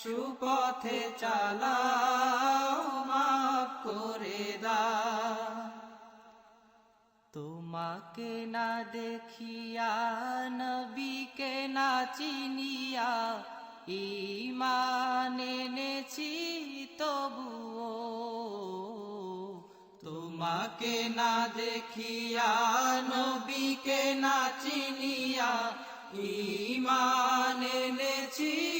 সুপথে চালাও, মাফ করে দা তোমাকে না দেখিয়া, নবীকে না চিনিয়া ইমান এনেছি তবুও। তোমাকে না দেখিয়া, নবীকে না চিনিয়া ইমান এনেছি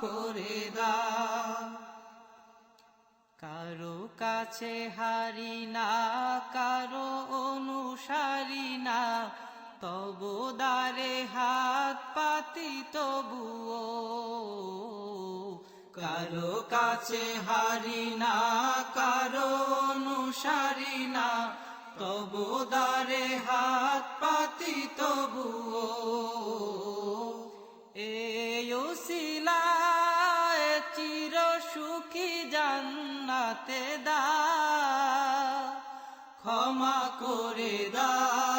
করে দাও কারও কাছে হারি না, কারও অনুসারী না। তবু দারে হাত পাতি তবুও। কারও কাছে হারি না, কারও অনুসারী না। তবু দারে হাত পাতি তবুও। জান্নাতে দা ক্ষমা করে দাও